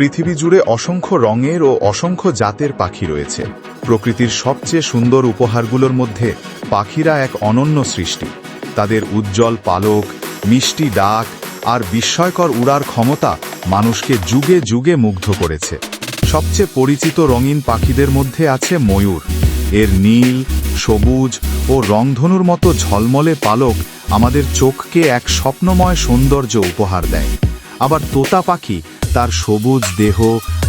পৃথিবী জুড়ে অসংখ্য রঙের ও অসংখ্য জাতের পাখি রয়েছে। প্রকৃতির সবচেয়ে সুন্দর উপহারগুলোর মধ্যে পাখিরা এক অনন্য সৃষ্টি। তাদের উজ্জ্বল পালক, মিষ্টি ডাক আর বিস্ময়কর উড়ার ক্ষমতা মানুষকে যুগে যুগে মুগ্ধ করেছে। সবচেয়ে পরিচিত রঙিন পাখিদের মধ্যে আছে ময়ূর। এর নীল, সবুজ ও রংধনুর মতো ঝলমলে পালক আমাদের চোখকে এক স্বপ্নময় সৌন্দর্য উপহার দেয়। আবার তোতা পাখি তার সবুজ দেহ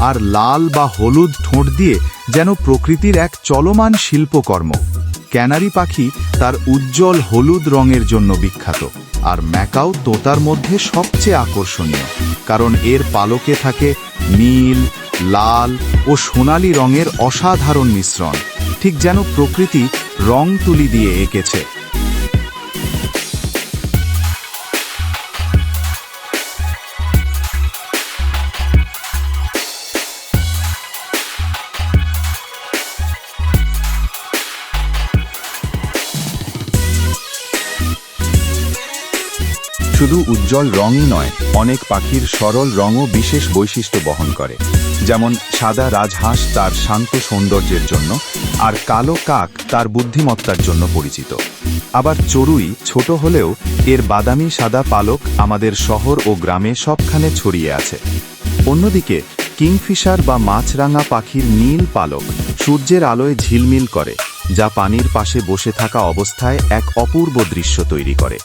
আর লাল বা হলুদ ঠোঁট দিয়ে যেন প্রকৃতির এক চলমান শিল্পকর্ম। ক্যানারি পাখি তার উজ্জ্বল হলুদ রঙের জন্য বিখ্যাত, আর ম্যাকাও তোতার মধ্যে সবচেয়ে আকর্ষণীয়, কারণ এর পালকে থাকে নীল, লাল ও সোনালী রঙের অসাধারণ মিশ্রণ, ঠিক যেন প্রকৃতি রং তুলি দিয়ে এঁকেছে। শুধু উজ্জ্বল রঙই নয়, অনেক পাখির সরল রঙও বিশেষ বৈশিষ্ট্য বহন করে। যেমন সাদা রাজহাঁস তার শান্ত সৌন্দর্যের জন্য, আর কালো কাক তার বুদ্ধিমত্তার জন্য পরিচিত। আবার চড়ুই ছোট হলেও এর বাদামি সাদা পালক আমাদের শহর ও গ্রামে সবখানে ছড়িয়ে আছে। অন্যদিকে কিংফিশার বা মাছরাঙা পাখির নীল পালক সূর্যের আলোয় ঝিলমিল করে, যা পানির পাশে বসে থাকা অবস্থায় এক অপূর্ব দৃশ্য তৈরি করে।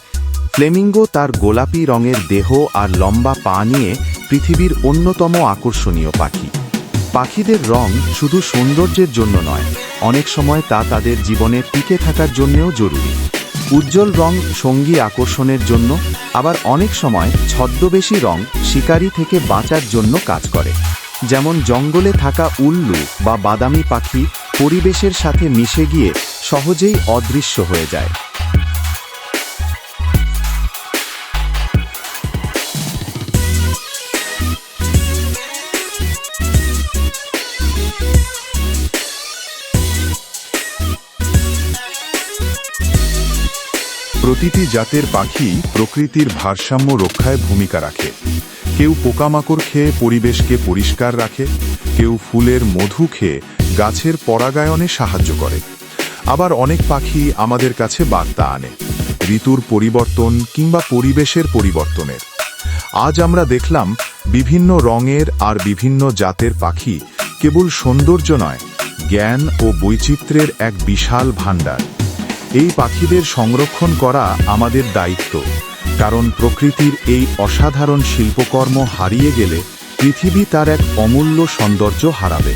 ফ্লেমিঙ্গো তার গোলাপি রঙের দেহ আর লম্বা পা নিয়ে পৃথিবীর অন্যতম আকর্ষণীয় পাখি। পাখিদের রং শুধু সৌন্দর্যের জন্য নয়, অনেক সময় তা তাদের জীবনে টিকে থাকার জন্যও জরুরি। উজ্জ্বল রং সঙ্গী আকর্ষণের জন্য, আবার অনেক সময় ছদ্মবেশী রং শিকারি থেকে বাঁচার জন্য কাজ করে। যেমন জঙ্গলে থাকা উল্লু বা বাদামি পাখি পরিবেশের সাথে মিশে গিয়ে সহজেই অদৃশ্য হয়ে যায়। প্রতিটি জাতের পাখি প্রকৃতির ভারসাম্য রক্ষায় ভূমিকা রাখে। কেউ পোকামাকড় খেয়ে পরিবেশকে পরিষ্কার রাখে, কেউ ফুলের মধু খেয়ে গাছের পরাগায়নে সাহায্য করে। আবার অনেক পাখি আমাদের কাছে বার্তা আনে, ঋতুর পরিবর্তন কিংবা পরিবেশের পরিবর্তনের। আজ আমরা দেখলাম বিভিন্ন রঙের আর বিভিন্ন জাতের পাখি কেবল সৌন্দর্য নয়, জ্ঞান ও বৈচিত্র্যের এক বিশাল ভাণ্ডার। এই পাখিদের সংরক্ষণ করা আমাদের দায়িত্ব। কারণ প্রকৃতির এই অসাধারণ শিল্পকর্ম হারিয়ে গেলে পৃথিবী তার এক অমূল্য সৌন্দর্য হারাবে।